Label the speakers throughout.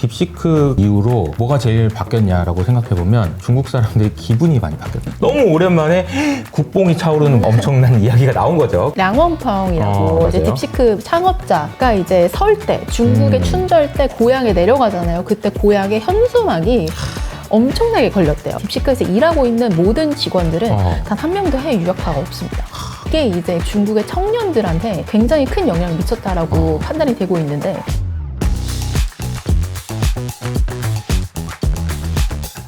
Speaker 1: 딥시크 이후로 뭐가 제일 바뀌었냐라고 생각해 보면 중국 사람들의 기분이 많이 바뀌었어요. 너무 오랜만에 국뽕이 차오르는 엄청난 이야기가 나온 거죠.
Speaker 2: 량원펑이라고
Speaker 1: 어,
Speaker 2: 이제
Speaker 1: 맞아요.
Speaker 2: 딥시크 창업자가 이제 설 때 중국의
Speaker 1: 음.
Speaker 2: 춘절 때 고향에 내려가잖아요. 그때 고향의 현수막이 엄청나게 걸렸대요. 딥시크에서 일하고 있는 모든 직원들은
Speaker 1: 어.
Speaker 2: 단 한 명도 해외 유학파가 없습니다. 이게 이제 중국의 청년들한테 굉장히 큰 영향을 미쳤다라고
Speaker 1: 어.
Speaker 2: 판단이 되고 있는데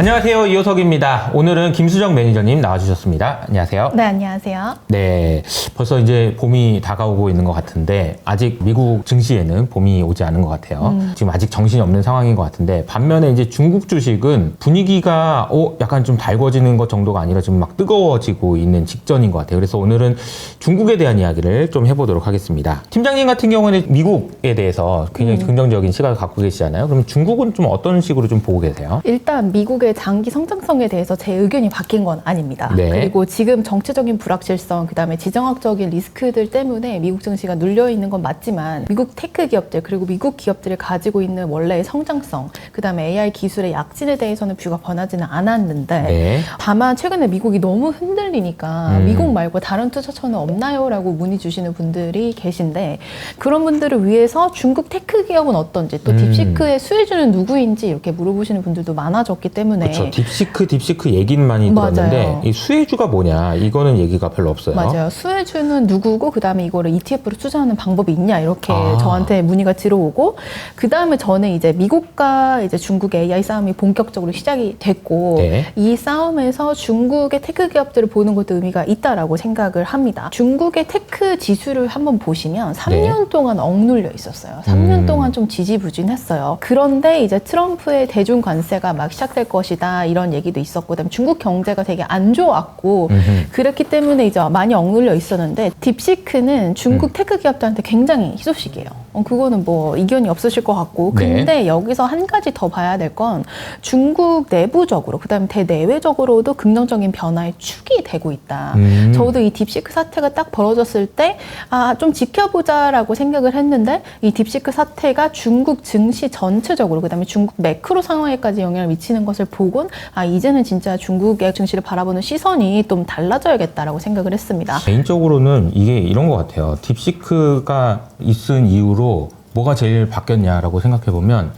Speaker 1: 안녕하세요. 이호석입니다. 오늘은 김수정 매니저님 나와주셨습니다. 안녕하세요.
Speaker 2: 네 안녕하세요.
Speaker 1: 네, 벌써 이제 봄이 다가오고 있는 것 같은데 아직 미국 증시에는 봄이 오지 않은 것 같아요.
Speaker 2: 음.
Speaker 1: 지금 아직 정신이 없는 상황인 것 같은데 반면에 이제 중국 주식은 분위기가 어 약간 좀 달궈지는 것 정도가 아니라 지금 막 뜨거워지고 있는 직전인 것 같아요. 그래서 오늘은 중국에 대한 이야기를 좀 해보도록 하겠습니다. 팀장님 같은 경우는 미국에 대해서 굉장히
Speaker 2: 음.
Speaker 1: 긍정적인 시각을 갖고 계시잖아요. 그럼 중국은 좀 어떤 식으로 좀 보고 계세요?
Speaker 2: 일단 미국의 장기 성장성에 대해서 제 의견이 바뀐 건 아닙니다.
Speaker 1: 네.
Speaker 2: 그리고 지금 정치적인 불확실성, 그다음에 지정학적인 리스크들 때문에 미국 증시가 눌려 있는 건 맞지만 미국 테크 기업들 그리고 미국 기업들이 가지고 있는 원래의 성장성, 그다음에 AI 기술의 약진에 대해서는 뷰가 변하지는 않았는데
Speaker 1: 네.
Speaker 2: 다만 최근에 미국이 너무 흔들리니까
Speaker 1: 음.
Speaker 2: 미국 말고 다른 투자처는 없나요? 라고 문의 주시는 분들이 계신데 그런 분들을 위해서 중국 테크 기업은 어떤지 또
Speaker 1: 음.
Speaker 2: 딥시크의 수혜주는 누구인지 이렇게 물어보시는 분들도 많아졌기 때문에
Speaker 1: 그렇죠. 딥시크, 딥시크 얘기는 많이
Speaker 2: 네. 맞아요.
Speaker 1: 들었는데 이 수혜주가 뭐냐 이거는 얘기가 별로 없어요.
Speaker 2: 맞아요. 수혜주는 누구고 그다음에 이거를 ETF로 투자하는 방법이 있냐 이렇게
Speaker 1: 아.
Speaker 2: 저한테 문의가 들어오고 그다음에 저는 이제 미국과 이제 중국의 AI 싸움이 본격적으로 시작이 됐고
Speaker 1: 네.
Speaker 2: 이 싸움에서 중국의 테크 기업들을 보는 것도 의미가 있다라고 생각을 합니다. 중국의 테크 지수를 한번 보시면 3년 동안 억눌려 있었어요. 3년
Speaker 1: 네. 음.
Speaker 2: 동안 좀 지지부진했어요. 그런데 이제 트럼프의 대중 관세가 막 시작될 것 이다 이런 얘기도 있었고 그다음에 중국 경제가 되게 안 좋았고
Speaker 1: 음흠.
Speaker 2: 그렇기 때문에 이제 많이 억눌려 있었는데 딥시크는 중국
Speaker 1: 음.
Speaker 2: 테크 기업들한테 굉장히 희소식이에요. 어, 그거는 뭐 이견이 없으실 것 같고
Speaker 1: 네.
Speaker 2: 근데 여기서 한 가지 더 봐야 될 건 중국 내부적으로 그다음에 대내외적으로도 긍정적인 변화의 축이 되고 있다.
Speaker 1: 음.
Speaker 2: 저도 이 딥시크 사태가 딱 벌어졌을 때, 아, 좀 지켜보자라고 생각을 했는데, 이 딥시크 사태가 중국 증시 전체적으로, 그 다음에 중국 매크로 상황에까지 영향을 미치는 것을 보곤, 아, 이제는 진짜 중국의 증시를 바라보는 시선이 좀 달라져야겠다라고 생각을 했습니다.
Speaker 1: 개인적으로는 이게 이런 것 같아요. 딥시크가 있은 이후로 뭐가 제일 바뀌었냐라고 생각해 보면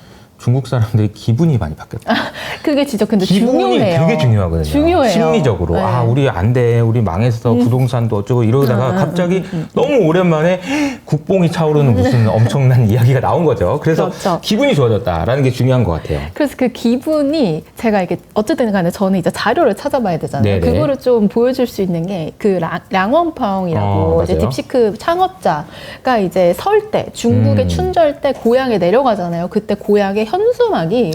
Speaker 1: 중국 사람들의 기분이 많이 바뀌었다.
Speaker 2: 그게 진짜 근데
Speaker 1: 기분이
Speaker 2: 중요해요.
Speaker 1: 되게 중요하거든요.
Speaker 2: 중요해요.
Speaker 1: 심리적으로
Speaker 2: 네.
Speaker 1: 아 우리 안 돼, 우리 망했어, 부동산도 어쩌고 이러다가
Speaker 2: 음, 음,
Speaker 1: 갑자기
Speaker 2: 음, 음.
Speaker 1: 너무 오랜만에 국뽕이 차오르는 무슨 엄청난 이야기가 나온 거죠. 그래서
Speaker 2: 그렇죠.
Speaker 1: 기분이 좋아졌다라는 게 중요한 것 같아요.
Speaker 2: 그래서 그 기분이 제가 이게 어쨌든 간에 저는 이제 자료를 찾아봐야 되잖아요.
Speaker 1: 네네.
Speaker 2: 그거를 좀 보여줄 수 있는 게그 량원펑이라고
Speaker 1: 어,
Speaker 2: 이제
Speaker 1: 맞아요.
Speaker 2: 딥시크 창업자가 이제 설 때 중국의
Speaker 1: 음.
Speaker 2: 춘절 때 고향에 내려가잖아요. 그때 고향의 현수막이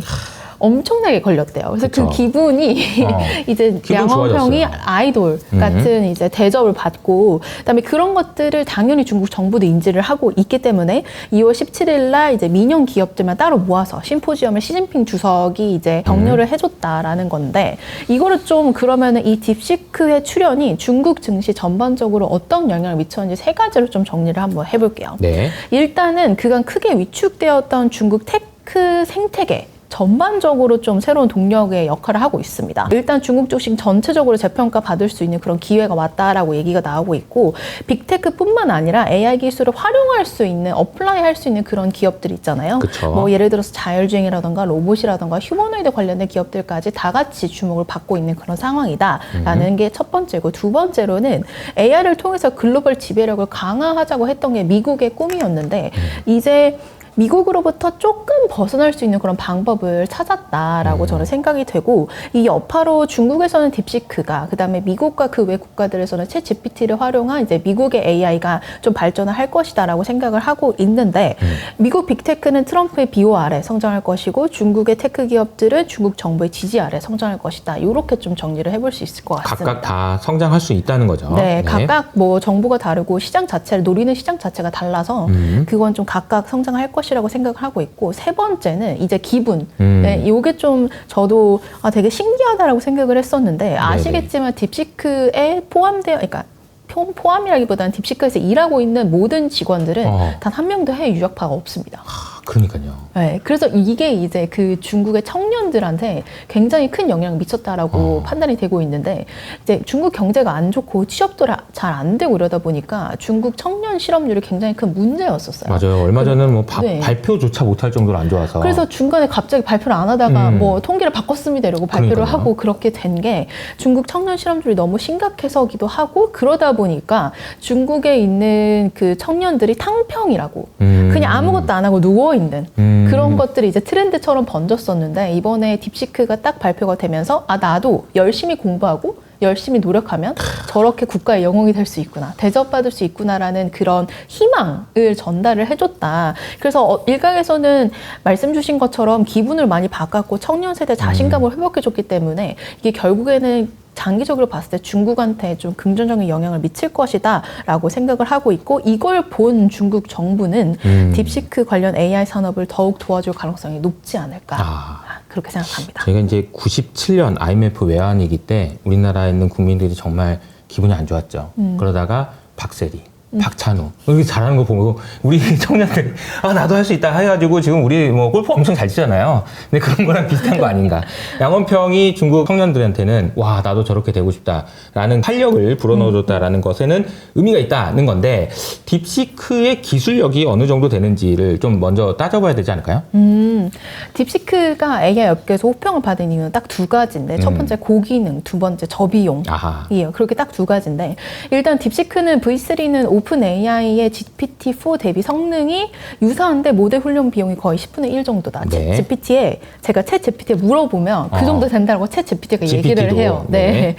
Speaker 2: 엄청나게 걸렸대요. 그래서 그
Speaker 1: 그쵸.
Speaker 2: 기분이
Speaker 1: 어,
Speaker 2: 이제
Speaker 1: 기분 좋아졌어요.
Speaker 2: 아이돌
Speaker 1: 음.
Speaker 2: 같은 이제 대접을 받고 그다음에 그런 것들을 당연히 중국 정부도 인지를 하고 있기 때문에 2월 17일 날 이제 민영 기업들만 따로 모아서 심포지엄을 시진핑 주석이 이제 격려를
Speaker 1: 음.
Speaker 2: 해줬다라는 건데 이거를 좀 그러면은 이 딥시크의 출연이 중국 증시 전반적으로 어떤 영향을 미쳤는지 세 가지로 좀 정리를 한번 해볼게요.
Speaker 1: 네.
Speaker 2: 일단은 그간 크게 위축되었던 중국 테크 생태계 전반적으로 좀 새로운 동력의 역할을 하고 있습니다. 일단 중국 주식 전체적으로 재평가 받을 수 있는 그런 기회가 왔다라고 얘기가 나오고 있고 빅테크뿐만 아니라 AI 기술을 활용할 수 있는 어플라이 할 수 있는 그런 기업들 있잖아요.
Speaker 1: 그쵸.
Speaker 2: 뭐 예를 들어서 자율주행이라던가 로봇이라던가 휴머노이드 관련된 기업들까지 다 같이 주목을 받고 있는 그런 상황이다라는 게첫 번째고 두 번째로는 AI를 통해서 글로벌 지배력을 강화하자고 했던 게 미국의 꿈이었는데 이제 미국으로부터 조금 벗어날 수 있는 그런 방법을 찾았다라고
Speaker 1: 음.
Speaker 2: 저는 생각이 되고 이 여파로 중국에서는 딥시크가 그다음에 미국과 그 외 국가들에서는 챗 GPT를 활용한 이제 미국의 AI가 좀 발전을 할 것이다라고 생각을 하고 있는데
Speaker 1: 음.
Speaker 2: 미국 빅테크는 트럼프의 비호 아래 성장할 것이고 중국의 테크 기업들은 중국 정부의 지지 아래 성장할 것이다. 이렇게 좀 정리를 해볼 수 있을 것 같습니다.
Speaker 1: 각각 다 성장할 수 있다는 거죠.
Speaker 2: 네, 각각 뭐 정보가 다르고 시장 자체를 노리는 시장 자체가 달라서
Speaker 1: 음.
Speaker 2: 그건 좀 각각 성장할 것이 라고 생각을 하고 있고 세 번째는 이제 기분.
Speaker 1: 음.
Speaker 2: 네, 이게 좀 저도 아, 되게 신기하다라고 생각을 했었는데 아시겠지만 딥시크에 포함되어, 그러니까 포- 포함이라기보다는 딥시크에서 일하고 있는 모든 직원들은
Speaker 1: 어.
Speaker 2: 단한 명도 해외 유학파가 없습니다.
Speaker 1: 그러니까요.
Speaker 2: 네, 그래서 이게 이제 그 중국의 청년들한테 굉장히 큰 영향을 미쳤다라고
Speaker 1: 어.
Speaker 2: 판단이 되고 있는데 이제 중국 경제가 안 좋고 취업도 잘 안 되고 이러다 보니까 중국 청년 실업률이 굉장히 큰 문제였었어요.
Speaker 1: 맞아요. 얼마 전에는 뭐 바-
Speaker 2: 네.
Speaker 1: 발표조차 못할 정도로 안 좋아서.
Speaker 2: 그래서 중간에 갑자기 발표를 안 하다가
Speaker 1: 음.
Speaker 2: 뭐 통계를 바꿨습니다 이러고 발표를
Speaker 1: 그러니까요.
Speaker 2: 하고 그렇게 된 게 중국 청년 실업률이 너무 심각해서기도 하고 그러다 보니까 중국에 있는 그 청년들이 탕평이라고
Speaker 1: 음.
Speaker 2: 그냥 아무것도 안 하고 누워 있는
Speaker 1: 음.
Speaker 2: 그런 것들이 이제 트렌드처럼 번졌었는데 이번에 딥시크가 딱 발표가 되면서 아 나도 열심히 공부하고 열심히 노력하면 저렇게 국가의 영웅이 될 수 있구나 대접받을 수 있구나라는 그런 희망을 전달을 해줬다. 그래서 어, 일각에서는 말씀 주신 것처럼 기분을 많이 바꿨고 청년 세대 자신감을 회복해줬기 때문에 이게 결국에는 장기적으로 봤을 때 중국한테 좀 긍정적인 영향을 미칠 것이다라고 생각을 하고 있고 이걸 본 중국 정부는
Speaker 1: 음.
Speaker 2: 딥시크 관련 AI 산업을 더욱 도와줄 가능성이 높지 않을까
Speaker 1: 아.
Speaker 2: 그렇게 생각합니다.
Speaker 1: 제가 이제 97년 IMF 외환위기 때 우리나라에 있는 국민들이 정말 기분이 안 좋았죠.
Speaker 2: 음.
Speaker 1: 그러다가 박세리, 박찬호 여기 잘하는 거 보고 우리 청년들이 아 나도 할 수 있다 해가지고 지금 우리 뭐 골프 엄청 잘 치잖아요. 근데 그런 거랑 비슷한 거 아닌가? 양원평이 중국 청년들한테는 와 나도 저렇게 되고 싶다라는 활력을 불어넣어줬다라는 것에는 의미가 있다는 건데 딥시크의 기술력이 어느 정도 되는지를 좀 먼저 따져봐야 되지 않을까요?
Speaker 2: 음, 딥시크가 AI 업계에서 호평을 받은 이유는 딱 두 가지인데 첫
Speaker 1: 음.
Speaker 2: 번째 고기능, 두 번째 저비용.
Speaker 1: 아하.
Speaker 2: 이에요. 그렇게 딱 두 가지인데 일단 딥시크는 V3는 오픈 AI의 GPT-4 대비 성능이 유사한데 모델 훈련 비용이 거의 10분의 1 정도다.
Speaker 1: 네.
Speaker 2: 챗 GPT에 제가 챗 GPT에 물어보면 그
Speaker 1: 어.
Speaker 2: 정도 된다고 챗 GPT가 얘기를 해요. 네.
Speaker 1: 네.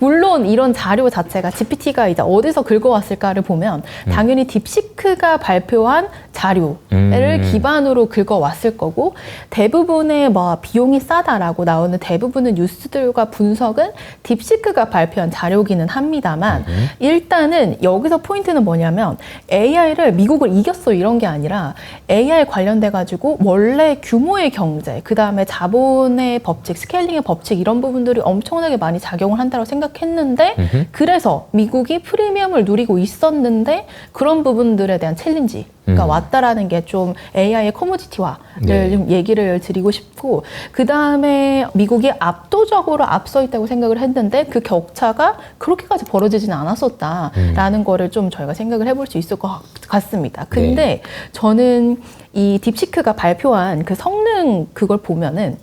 Speaker 2: 물론 이런 자료 자체가 GPT가 이제 어디서 긁어왔을까를 보면 당연히 딥시크가 발표한 자료를
Speaker 1: 음.
Speaker 2: 기반으로 긁어 왔을 거고 대부분의 뭐 비용이 싸다라고 나오는 대부분의 뉴스들과 분석은 딥시크가 발표한 자료기는 합니다만 일단은 여기서 포인트는 뭐냐면 AI를 미국을 이겼어 이런 게 아니라 AI 관련돼 가지고 원래 규모의 경제 그 다음에 자본의 법칙 스케일링의 법칙 이런 부분들이 엄청나게 많이 작용을 한다고 생각했는데
Speaker 1: 음흠.
Speaker 2: 그래서 미국이 프리미엄을 누리고 있었는데 그런 부분들에 대한 챌린지 가
Speaker 1: 음.
Speaker 2: 왔다라는 게 좀 AI의 커머디티화를
Speaker 1: 네.
Speaker 2: 좀 얘기를 드리고 싶고 그 다음에 미국이 압도적으로 앞서 있다고 생각을 했는데 그 격차가 그렇게까지 벌어지지는 않았었다라는 거를 좀 저희가 생각을 해볼 수 있을 것 같- 같습니다. 근데 저는 이 딥시크가 발표한 그 성능 그걸 보면은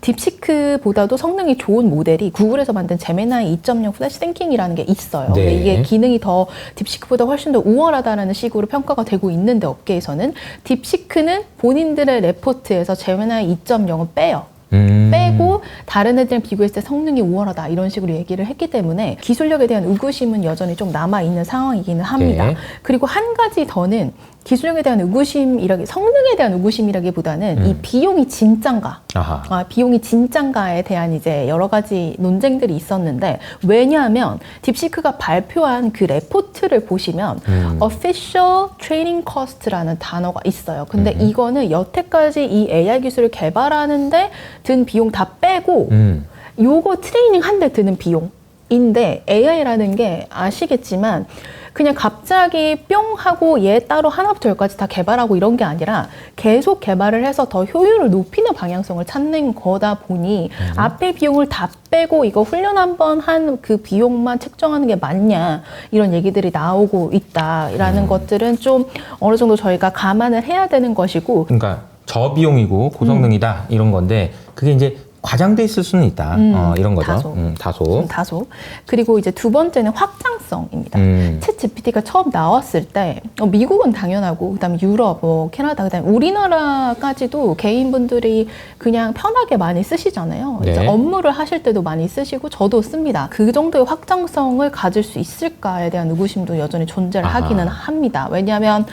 Speaker 2: 딥시크보다도 성능이 좋은 모델이 구글에서 만든 제미나이 2.0 플래시 땡킹이라는 게 있어요.
Speaker 1: 네.
Speaker 2: 이게 기능이 더 딥시크보다 훨씬 더 우월하다라는 식으로 평가가 되고 있는데 업계에서는 딥시크는 본인들의 레포트에서 제미나이 2.0을 빼요.
Speaker 1: 음.
Speaker 2: 빼고 다른 애들이랑 비교했을 때 성능이 우월하다 이런 식으로 얘기를 했기 때문에 기술력에 대한 의구심은 여전히 좀 남아 있는 상황이기는 합니다.
Speaker 1: 네.
Speaker 2: 그리고 한 가지 더는 기술력에 대한 의구심이라기 성능에 대한 의구심이라기보다는
Speaker 1: 음.
Speaker 2: 이 비용이 진짠가
Speaker 1: 아하.
Speaker 2: 아, 비용이 진짠가에 대한 이제 여러 가지 논쟁들이 있었는데 왜냐하면 딥시크가 발표한 그 레포트를 보시면
Speaker 1: 음.
Speaker 2: official training cost라는 단어가 있어요. 근데
Speaker 1: 음.
Speaker 2: 이거는 여태까지 이 AI 기술을 개발하는데 든 비용 다 빼고
Speaker 1: 음.
Speaker 2: 요거 트레이닝 한 대 드는 비용인데 AI라는 게 아시겠지만 그냥 갑자기 뿅 하고 얘 따로 하나부터 열까지 다 개발하고 이런 게 아니라 계속 개발을 해서 더 효율을 높이는 방향성을 찾는 거다 보니 앞에 비용을 다 빼고 이거 훈련 한 번 한 그 비용만 책정하는 게 맞냐 이런 얘기들이 나오고 있다라는 것들은 좀 어느 정도 저희가 감안을 해야 되는 것이고
Speaker 1: 그러니까 저비용이고 고성능이다 이런 건데 그게 이제 과장돼 있을 수는 있다.
Speaker 2: 음,
Speaker 1: 어, 이런 거죠.
Speaker 2: 다소.
Speaker 1: 음, 다소.
Speaker 2: 좀 다소. 그리고 이제 두 번째는 확장성입니다.
Speaker 1: 음.
Speaker 2: 챗 GPT가 처음 나왔을 때 어, 미국은 당연하고 그다음에 유럽, 뭐 캐나다, 그다음에 우리나라까지도 개인분들이 그냥 편하게 많이 쓰시잖아요.
Speaker 1: 네.
Speaker 2: 이제 업무를 하실 때도 많이 쓰시고 저도 씁니다. 그 정도의 확장성을 가질 수 있을까에 대한 의구심도 여전히 존재를
Speaker 1: 아하.
Speaker 2: 하기는 합니다. 왜냐하면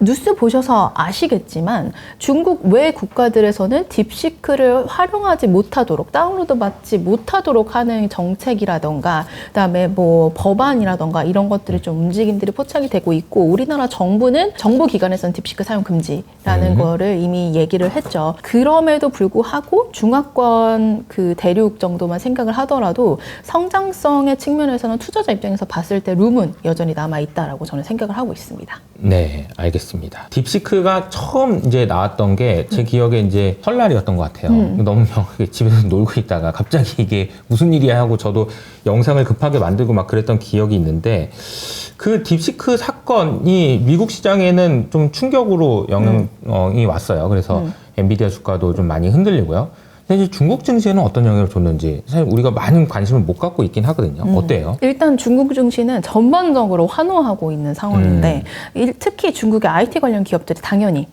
Speaker 2: 뉴스 보셔서 아시겠지만 중국 외 국가들에서는 딥시크를 활용하지 못하도록 다운로드 받지 못하도록 하는 정책이라던가 그다음에 뭐 법안이라던가 이런 것들이 좀 움직임들이 포착이 되고 있고 우리나라 정부는 정부 기관에서는 딥시크 사용 금지라는
Speaker 1: 음.
Speaker 2: 거를 이미 얘기를 했죠. 그럼에도 불구하고 중화권 그 대륙 정도만 생각을 하더라도 성장성의 측면에서는 투자자 입장에서 봤을 때 룸은 여전히 남아 있다라고 저는 생각을 하고 있습니다.
Speaker 1: 네, 알겠습니다. 알겠습니다. 딥시크가 처음 이제 나왔던 게 제 기억에 이제 설날이었던 것 같아요.
Speaker 2: 음.
Speaker 1: 너무 명하게 집에서 놀고 있다가 갑자기 이게 무슨 일이야 하고 저도 영상을 급하게 만들고 막 그랬던 기억이 있는데 그 딥시크 사건이 미국 시장에는 좀 충격으로 영향이 왔어요. 그래서
Speaker 2: 음.
Speaker 1: 엔비디아 주가도 좀 많이 흔들리고요. 근데 이제 중국 증시에는 어떤 영향을 줬는지 사실 우리가 많은 관심을 못 갖고 있긴 하거든요.
Speaker 2: 음.
Speaker 1: 어때요?
Speaker 2: 일단 중국 증시는 전반적으로 환호하고 있는 상황인데 일- 특히 중국의 IT 관련 기업들이 당연히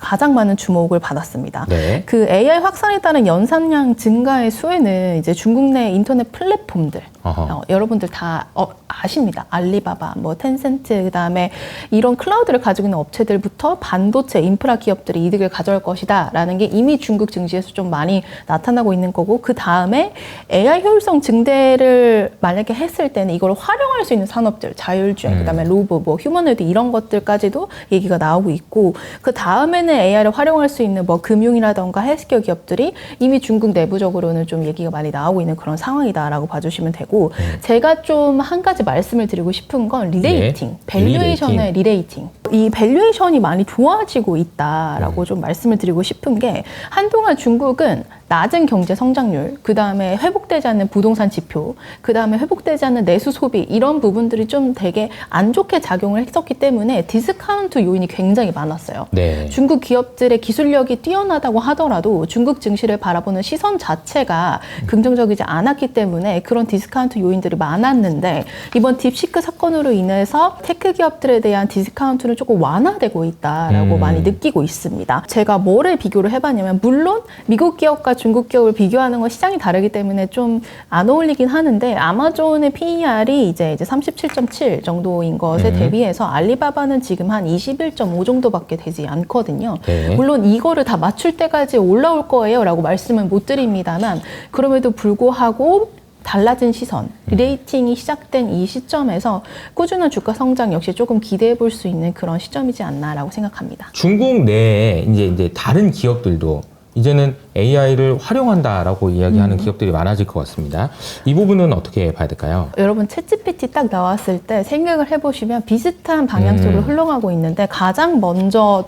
Speaker 2: 가장 많은 주목을 받았습니다.
Speaker 1: 네.
Speaker 2: 그 AI 확산에 따른 연산량 증가의 수혜는 이제 중국 내 인터넷 플랫폼들.
Speaker 1: 어,
Speaker 2: 여러분들 다 어, 아십니다. 알리바바, 뭐 텐센트, 그다음에 이런 클라우드를 가지고 있는 업체들부터 반도체 인프라 기업들이 이득을 가져올 것이다라는 게 이미 중국 증시에서 좀 많이 나타나고 있는 거고 그 다음에 AI 효율성 증대를 만약에 했을 때는 이걸 활용할 수 있는 산업들, 자율주행,
Speaker 1: 음.
Speaker 2: 그다음에 로봇, 뭐 휴머노이드 이런 것들까지도 얘기가 나오고 있고 그 다음에 는 AI를 활용할 수 있는 뭐 금융이라던가 헬스케어 기업들이 이미 중국 내부적으로는 좀 얘기가 많이 나오고 있는 그런 상황이다라고 봐주시면 되고 제가 좀 한 가지 말씀을 드리고 싶은 건 리레이팅,
Speaker 1: 네.
Speaker 2: 밸류에이션의 리레이팅. 이 밸류에이션이 많이 좋아지고 있다라고 좀 말씀을 드리고 싶은 게 한동안 중국은 낮은 경제 성장률, 그 다음에 회복되지 않는 부동산 지표, 그 다음에 회복되지 않는 내수 소비 이런 부분들이 좀 되게 안 좋게 작용을 했었기 때문에 디스카운트 요인이 굉장히 많았어요.
Speaker 1: 네.
Speaker 2: 중국 기업들의 기술력이 뛰어나다고 하더라도 중국 증시를 바라보는 시선 자체가 긍정적이지 않았기 때문에 그런 디스카운트 요인들이 많았는데 이번 딥시크 사건으로 인해서 테크 기업들에 대한 디스카운트는 조금 완화되고 있다라고
Speaker 1: 음.
Speaker 2: 많이 느끼고 있습니다. 제가 뭐를 비교를 해봤냐면 물론 미국 기업과 중국 기업을 비교하는 건 시장이 다르기 때문에 좀 안 어울리긴 하는데 아마존의 PER이 이제 이제 37.7 정도인 것에
Speaker 1: 음.
Speaker 2: 대비해서 알리바바는 지금 한 21.5 정도밖에 되지 않거든요.
Speaker 1: 네.
Speaker 2: 물론 이거를 다 맞출 때까지 올라올 거예요라고 말씀은 못 드립니다만 그럼에도 불구하고 달라진 시선, 리레이팅이 시작된 이 시점에서 꾸준한 주가 성장 역시 조금 기대해 볼 수 있는 그런 시점이지 않나라고 생각합니다.
Speaker 1: 중국 내에 이제 이제 다른 기업들도 이제는 AI를 활용한다라고 이야기하는 기업들이 많아질 것 같습니다. 이 부분은 어떻게 봐야 될까요?
Speaker 2: 여러분 챗GPT 딱 나왔을 때 생각을 해보시면 비슷한 방향 속으로
Speaker 1: 음.
Speaker 2: 흘러가고 있는데 가장 먼저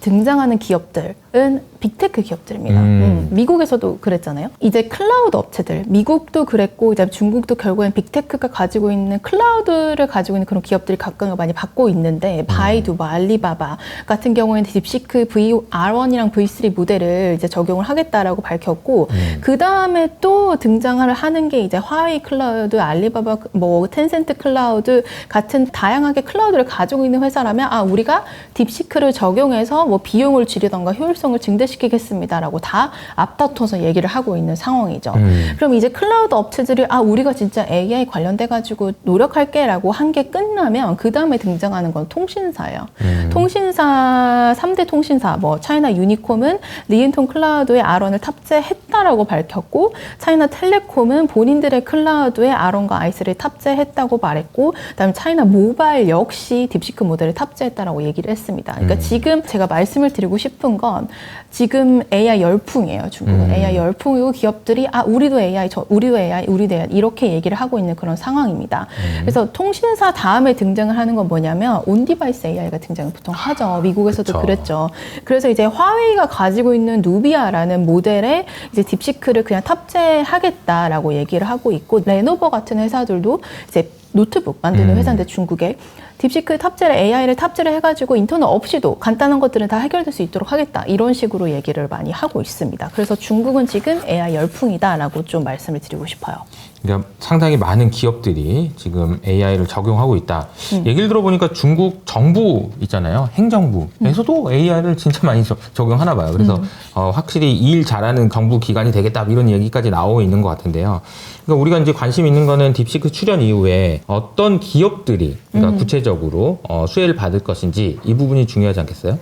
Speaker 2: 등장하는 기업들 은 빅테크 기업들입니다.
Speaker 1: 음.
Speaker 2: 음, 미국에서도 그랬잖아요. 이제 클라우드 업체들, 미국도 그랬고 이제 중국도 결국엔 빅테크가 가지고 있는 클라우드를 가지고 있는 그런 기업들이 각광을 많이 받고 있는데 바이두, 뭐 알리바바 같은 경우에는 딥시크 VR1이랑 V3 모델을 이제 적용을 하겠다라고 밝혔고
Speaker 1: 음.
Speaker 2: 그 다음에 또 등장을 하는 게 이제 화웨이 클라우드, 알리바바, 뭐 텐센트 클라우드 같은 다양하게 클라우드를 가지고 있는 회사라면 아 우리가 딥시크를 적용해서 뭐 비용을 줄이던가 효율성 을 증대시키겠습니다라고 다 앞다퉈서 얘기를 하고 있는 상황이죠.
Speaker 1: 음.
Speaker 2: 그럼 이제 클라우드 업체들이 아 우리가 진짜 AI 관련돼 가지고 노력할게라고 한 게 끝나면 그 다음에 등장하는 건 통신사예요.
Speaker 1: 음.
Speaker 2: 통신사 3대 통신사 뭐 차이나 유니콤은 리엔통 클라우드에 아론을 탑재했다라고 밝혔고 차이나 텔레콤은 본인들의 클라우드에 아론과 아이스를 탑재했다고 말했고 그다음에 차이나 모바일 역시 딥시크 모델을 탑재했다라고 얘기를 했습니다. 그러니까
Speaker 1: 음.
Speaker 2: 지금 제가 말씀을 드리고 싶은 건 지금 AI 열풍이에요. 중국은
Speaker 1: 음.
Speaker 2: AI 열풍이고 기업들이 아 우리도 AI 저 우리도 AI 우리도 AI 이렇게 얘기를 하고 있는 그런 상황입니다.
Speaker 1: 음.
Speaker 2: 그래서 통신사 다음에 등장을 하는 건 뭐냐면 온디바이스 AI가 등장을 보통 하죠. 미국에서도
Speaker 1: 그쵸.
Speaker 2: 그랬죠 그래서 이제 화웨이가 가지고 있는 누비아라는 모델에 이제 딥시크를 그냥 탑재하겠다라고 얘기를 하고 있고 레노버 같은 회사들도 이제 노트북 만드는
Speaker 1: 음.
Speaker 2: 회사인데 중국에 딥시크 탑재를 AI를 탑재를 해가지고 인터넷 없이도 간단한 것들은 다 해결될 수 있도록 하겠다 이런 식으로 얘기를 많이 하고 있습니다. 그래서 중국은 지금 AI 열풍이다라고 좀 말씀을 드리고 싶어요.
Speaker 1: 그러니까 상당히 많은 기업들이 지금 AI를 적용하고 있다.
Speaker 2: 음.
Speaker 1: 얘기를 들어보니까 중국 정부 있잖아요. 행정부에서도 AI를 진짜 많이 저- 적용하나 봐요. 그래서
Speaker 2: 음.
Speaker 1: 어, 확실히 일 잘하는 정부 기관이 되겠다 이런 얘기까지 나오고 있는 것 같은데요. 그러니까 우리가 이제 관심 있는 거는 딥시크 출연 이후에 어떤 기업들이 그러니까
Speaker 2: 음.
Speaker 1: 구체적으로 어, 수혜를 받을 것인지 이 부분이 중요하지 않겠어요?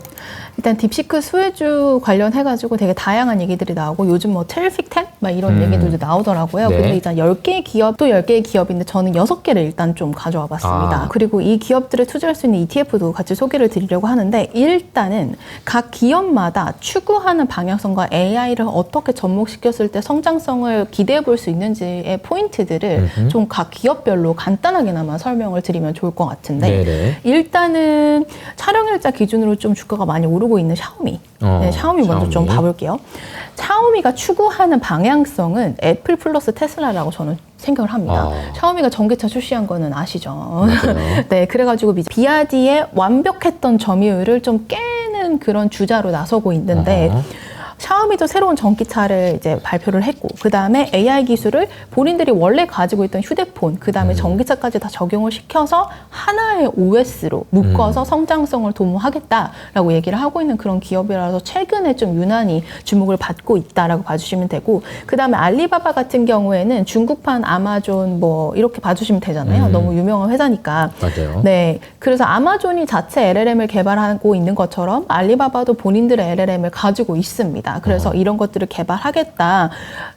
Speaker 2: 일단 딥시크 수혜주 관련해가지고 되게 다양한 얘기들이 나오고 요즘 뭐 트래픽 10? 막 이런
Speaker 1: 음.
Speaker 2: 얘기들도 나오더라고요.
Speaker 1: 네.
Speaker 2: 근데 일단 10개의 기업, 또 10개의 기업인데 저는 6개를 일단 좀 가져와 봤습니다.
Speaker 1: 아.
Speaker 2: 그리고 이 기업들에 투자할 수 있는 ETF도 같이 소개를 드리려고 하는데 일단은 각 기업마다 추구하는 방향성과 AI를 어떻게 접목시켰을 때 성장성을 기대해 볼 수 있는지의 포인트들을. 좀 각 기업별로 간단하게나마 설명을 드리면 좋을 것 같은데
Speaker 1: 네네.
Speaker 2: 일단은 촬영일자 기준으로 좀 주가가 많이 오르고 있는 샤오미.
Speaker 1: 어,
Speaker 2: 네, 샤오미 먼저 좀
Speaker 1: 샤오미.
Speaker 2: 봐볼게요. 샤오미가 추구하는 방향성은 애플 플러스 테슬라라고 저는 생각을 합니다.
Speaker 1: 아.
Speaker 2: 샤오미가 전기차 출시한 거는 아시죠? 네, 그래가지고 비아디의 완벽했던 점유율을 좀 깨는 그런 주자로 나서고 있는데
Speaker 1: 어허.
Speaker 2: 샤오미도 새로운 전기차를 이제 발표를 했고 그 다음에 AI 기술을 본인들이 원래 가지고 있던 휴대폰 그 다음에 전기차까지 다 적용을 시켜서 하나의 OS로 묶어서 성장성을 도모하겠다라고 얘기를 하고 있는 그런 기업이라서 최근에 좀 유난히 주목을 받고 있다라고 봐주시면 되고 그 다음에 알리바바 같은 경우에는 중국판 아마존 뭐 이렇게 봐주시면 되잖아요.
Speaker 1: 음.
Speaker 2: 너무 유명한 회사니까.
Speaker 1: 맞아요.
Speaker 2: 네. 그래서 아마존이 자체 LLM을 개발하고 있는 것처럼 알리바바도 본인들의 LLM을 가지고 있습니다. 그래서
Speaker 1: 어.
Speaker 2: 이런 것들을 개발하겠다.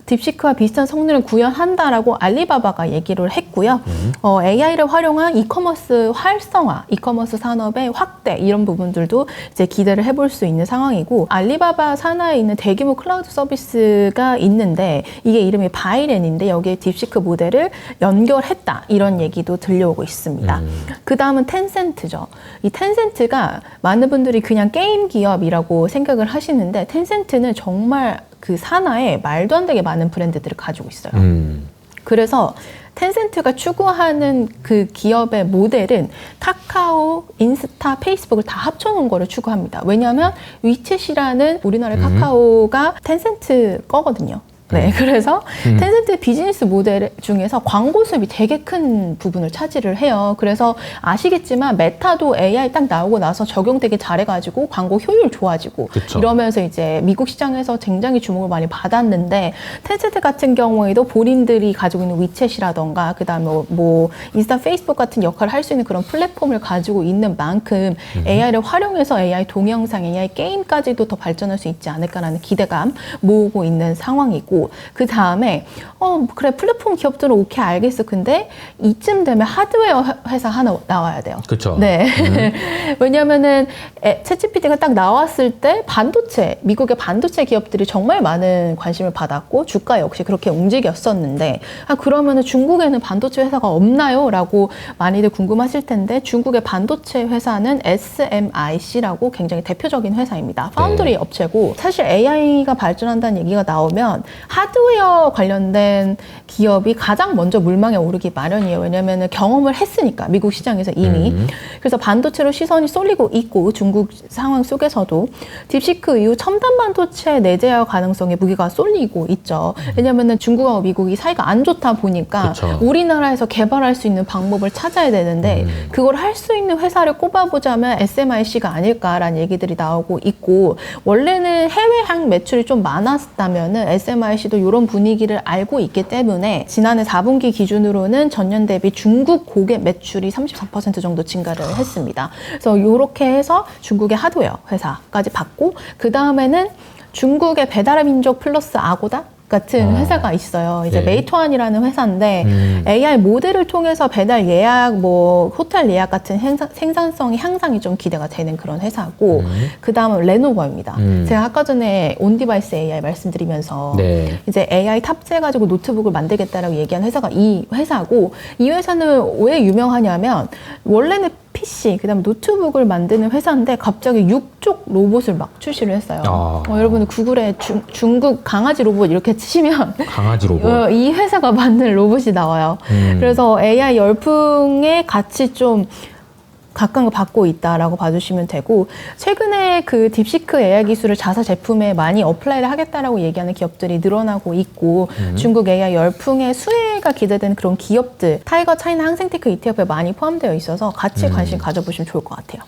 Speaker 2: 딥시크와 비슷한 성능을 구현한다라고 알리바바가 얘기를 했고요.
Speaker 1: 음.
Speaker 2: 어, AI를 활용한 이커머스 활성화, 이커머스 산업의 확대 이런 부분들도 이제 기대를 해볼 수 있는 상황이고 알리바바 산하에 있는 대규모 클라우드 서비스가 있는데 이게 이름이 바이렌인데 여기에 딥시크 모델을 연결했다 이런 얘기도 들려오고 있습니다.
Speaker 1: 음.
Speaker 2: 그 다음은 텐센트죠. 이 텐센트가 많은 분들이 그냥 게임 기업이라고 생각을 하시는데 텐센트 는 정말 그 산하에 말도 안 되게 많은 브랜드들을 가지고 있어요.
Speaker 1: 음.
Speaker 2: 그래서 텐센트가 추구하는 그 기업의 모델은 카카오, 인스타, 페이스북을 다 합쳐놓은 거를 추구합니다. 왜냐하면 위챗이라는 우리나라의
Speaker 1: 음.
Speaker 2: 카카오가 텐센트 거거든요. 네, 그래서
Speaker 1: 음.
Speaker 2: 텐센트 비즈니스 모델 중에서 광고 수입이 되게 큰 부분을 차지를 해요. 그래서 아시겠지만 메타도 AI 딱 나오고 나서 적용 되게 잘해가지고 광고 효율 좋아지고
Speaker 1: 그쵸.
Speaker 2: 이러면서 이제 미국 시장에서 굉장히 주목을 많이 받았는데 텐센트 같은 경우에도 본인들이 가지고 있는 위챗이라던가 그다음에 뭐, 뭐 인스타, 페이스북 같은 역할을 할 수 있는 그런 플랫폼을 가지고 있는 만큼 AI를 활용해서 AI 동영상, AI 게임까지도 더 발전할 수 있지 않을까라는 기대감 모으고 있는 상황이고 그 다음에 어 그래 플랫폼 기업들은 오케이 알겠어 근데 이쯤 되면 하드웨어 회- 회사 하나 나와야 돼요.
Speaker 1: 그쵸.
Speaker 2: 네. 왜냐면은 에, 챗GPT가 딱 나왔을 때 반도체, 미국의 반도체 기업들이 정말 많은 관심을 받았고 주가 역시 그렇게 움직였었는데 아 그러면은 중국에는 반도체 회사가 없나요? 라고 많이들 궁금하실 텐데 중국의 반도체 회사는 SMIC라고 굉장히 대표적인 회사입니다. 파운드리 업체고 사실 AI가 발전한다는 얘기가 나오면 하드웨어 관련된 기업이 가장 먼저 물망에 오르기 마련이에요. 왜냐면은 경험을 했으니까 미국 시장에서 이미
Speaker 1: 음.
Speaker 2: 그래서 반도체로 시선이 쏠리고 있고 중국 상황 속에서도 딥시크 이후 첨단 반도체 내재화 가능성에 무게가 쏠리고 있죠. 왜냐면은 중국하고 미국이 사이가 안 좋다 보니까
Speaker 1: 그쵸.
Speaker 2: 우리나라에서 개발할 수 있는 방법을 찾아야 되는데
Speaker 1: 음.
Speaker 2: 그걸 할 수 있는 회사를 꼽아보자면 SMIC가 아닐까라는 얘기들이 나오고 있고 원래는 해외 향 매출이 좀 많았다면은 SMIC 도 이런 분위기를 알고 있기 때문에 지난해 4분기 기준으로는 전년 대비 중국 고객 매출이 34% 정도 증가를 했습니다. 그래서 이렇게 해서 중국의 하드웨어 회사까지 받고 그 다음에는 중국의 배달의 민족 플러스 아고다 같은
Speaker 1: 아.
Speaker 2: 회사가 있어요. 이제
Speaker 1: 네.
Speaker 2: 메이투안이라는 회사인데
Speaker 1: 음.
Speaker 2: AI 모델을 통해서 배달 예약, 뭐 호텔 예약 같은 행사- 생산성이 향상이 좀 기대가 되는 그런 회사고
Speaker 1: 음.
Speaker 2: 그 다음은 레노버입니다.
Speaker 1: 음.
Speaker 2: 제가 아까 전에 온디바이스 AI 말씀드리면서
Speaker 1: 네.
Speaker 2: 이제 AI 탑재해가지고 노트북을 만들겠다라고 얘기한 회사가 이 회사고 이 회사는 왜 유명하냐면 원래는 PC 그다음 에 노트북을 만드는 회사인데 갑자기 육족 로봇을 막 출시를 했어요.
Speaker 1: 아.
Speaker 2: 어, 여러분 구글에 중, 중국 강아지 로봇 이렇게 치시면
Speaker 1: 강아지 로봇.
Speaker 2: 어, 이 회사가 만든 로봇이 나와요.
Speaker 1: 음.
Speaker 2: 그래서 AI 열풍에 같이 좀 각광을 받고 있다라고 봐주시면 되고 최근에 그 딥시크 AI 기술을 자사 제품에 많이 어플라이를 하겠다라고 얘기하는 기업들이 늘어나고 있고 중국 AI 열풍의 수혜 가 기대되는 그런 기업들 타이거 차이나 항생테크 ETF에 많이 포함되어 있어서 같이 관심 가져보시면 좋을 것 같아요.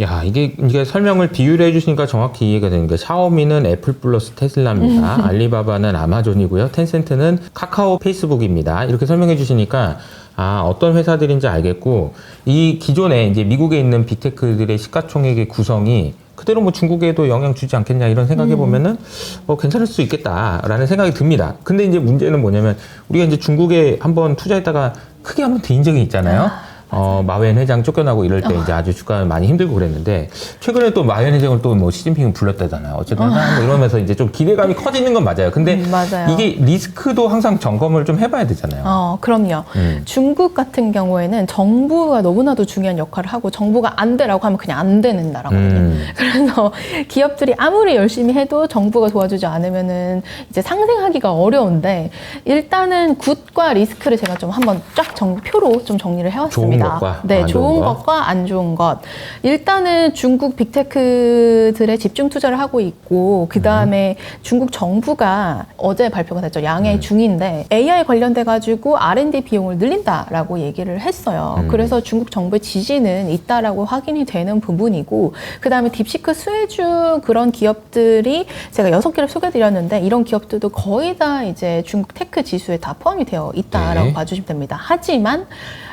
Speaker 1: 야, 이게, 이게 설명을 비유를 해주시니까 정확히 이해가 되는 게 샤오미는 애플 플러스 테슬라입니다. 알리바바는 아마존이고요. 텐센트는 카카오 페이스북입니다. 이렇게 설명해 주시니까 아, 어떤 회사들인지 알겠고 이 기존에 이제 미국에 있는 빅테크들의 시가총액의 구성이 그대로 뭐 중국에도 영향 주지 않겠냐 이런 생각해 보면은 어, 괜찮을 수 있겠다라는 생각이 듭니다. 근데 이제 문제는 뭐냐면 우리가 이제 중국에 한번 투자했다가 크게 한번 데인 적이 있잖아요. 어, 마웬 회장 쫓겨나고 이럴 때 이제 아주 주가 많이 힘들고 그랬는데 최근에 또 마웬 회장을 또 뭐 시진핑 불렀다잖아요. 어쨌든 뭐 이러면서 이제 좀 기대감이 커지는 건 맞아요. 근데
Speaker 2: 음, 맞아요.
Speaker 1: 이게 리스크도 항상 점검을 좀 해봐야 되잖아요.
Speaker 2: 어, 그럼요.
Speaker 1: 음.
Speaker 2: 중국 같은 경우에는 정부가 너무나도 중요한 역할을 하고 정부가 안 되라고 하면 그냥 안 되는 나라거든요.
Speaker 1: 음.
Speaker 2: 그래서 기업들이 아무리 열심히 해도 정부가 도와주지 않으면은 이제 상생하기가 어려운데 일단은 굿과 리스크를 제가 좀 한번 쫙 정, 표로 좀 정리를 해왔습니다.
Speaker 1: 좋은 것과
Speaker 2: 네,
Speaker 1: 안
Speaker 2: 좋은
Speaker 1: 좋은 것.
Speaker 2: 것과 안 좋은 것. 일단은 중국 빅테크들의 집중 투자를 하고 있고 그 다음에 중국 정부가 어제 발표가 됐죠. 양해 중인데 AI 관련돼 가지고 R&D 비용을 늘린다라고 얘기를 했어요.
Speaker 1: 음.
Speaker 2: 그래서 중국 정부의 지지는 있다라고 확인이 되는 부분이고 그 다음에 딥시크 수혜주 그런 기업들이 제가 여섯 개를 소개드렸는데 이런 기업들도 거의 다 이제 중국 테크 지수에 다 포함이 되어 있다라고
Speaker 1: 네.
Speaker 2: 봐주시면 됩니다. 하지만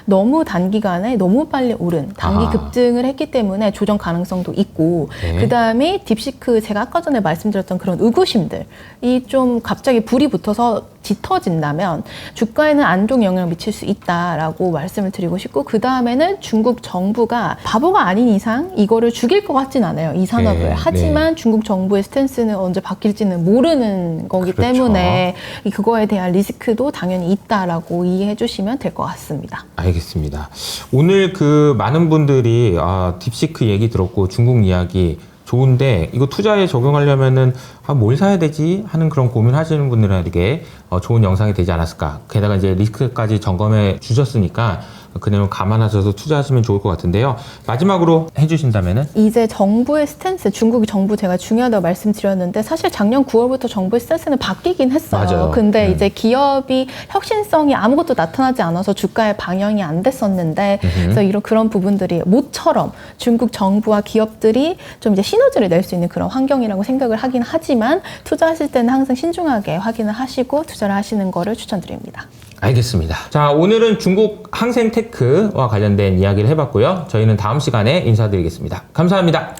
Speaker 2: 너무 단기간에 너무 빨리 오른 단기
Speaker 1: 아.
Speaker 2: 급등을 했기 때문에 조정 가능성도 있고
Speaker 1: 네.
Speaker 2: 그 다음에 딥시크 제가 아까 전에 말씀드렸던 그런 의구심들이 좀 갑자기 불이 붙어서 짙어진다면 주가에는 안 좋은 영향을 미칠 수 있다라고 말씀을 드리고 싶고 그 다음에는 중국 정부가 바보가 아닌 이상 이거를 죽일 것 같진 않아요 이 산업을
Speaker 1: 네,
Speaker 2: 하지만 중국 정부의 스탠스는 언제 바뀔지는 모르는 거기
Speaker 1: 그렇죠.
Speaker 2: 때문에 이 그거에 대한 리스크도 당연히 있다라고 이해해 주시면 될 것 같습니다.
Speaker 1: 알겠습니다. 오늘 그 많은 분들이 아, 딥시크 얘기 들었고 중국 이야기 좋은데 이거 투자에 적용하려면은 아, 뭘 사야 되지 하는 그런 고민하시는 분들에게 어, 좋은 영상이 되지 않았을까. 게다가 이제 리스크까지 점검해 주셨으니까 그 내용 감안하셔서 투자하시면 좋을 것 같은데요. 마지막으로 해주신다면은
Speaker 2: 이제 정부의 스탠스, 중국이 정부 제가 중요하다고 말씀드렸는데 사실 작년 9월부터 정부의 스탠스는 바뀌긴 했어요.
Speaker 1: 맞아요.
Speaker 2: 근데
Speaker 1: 음.
Speaker 2: 이제 기업이 혁신성이 아무것도 나타나지 않아서 주가의 방향이 안 됐었는데 그래서 이런 그런 부분들이 모처럼 중국 정부와 기업들이 좀 이제 시너지를 낼 수 있는 그런 환경이라고 생각을 하긴 하지만 투자하실 때는 항상 신중하게 확인을 하시고 투자를 하시는 거를 추천드립니다.
Speaker 1: 알겠습니다. 자, 오늘은 중국 항생 테크와 관련된 이야기를 해봤고요. 저희는 다음 시간에 인사드리겠습니다. 감사합니다.